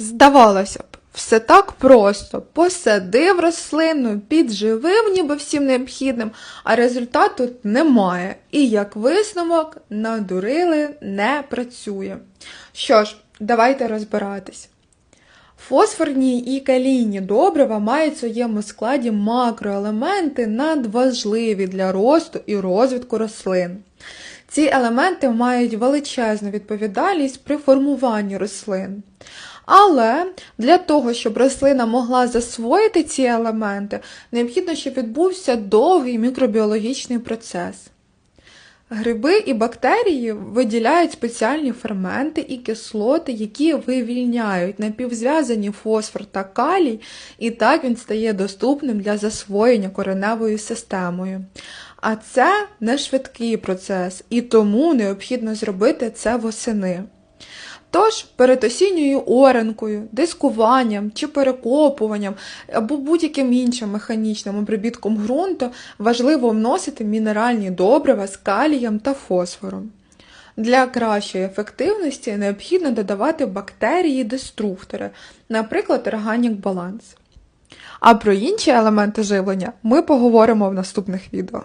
Здавалося б, все так просто. Посадив рослину, підживив ніби всім необхідним, а результату немає. І як висновок, надурили не працює. Що ж, давайте розбиратись. Фосфорні і калійні добрива мають в своєму складі макроелементи надважливі для росту і розвитку рослин. Ці елементи мають величезну відповідальність при формуванні рослин. Але для того, щоб рослина могла засвоїти ці елементи, необхідно, щоб відбувся довгий мікробіологічний процес. Гриби і бактерії виділяють спеціальні ферменти і кислоти, які вивільняють напівзв'язані фосфор та калій, і так він стає доступним для засвоєння кореневою системою. А це не швидкий процес, і тому необхідно зробити це восени. Тож перед осінньою оренкою, дискуванням чи перекопуванням або будь-яким іншим механічним обробітком ґрунту важливо вносити мінеральні добрива з калієм та фосфором. Для кращої ефективності необхідно додавати бактерії-деструктори, наприклад, органік баланс. А про інші елементи живлення ми поговоримо в наступних відео.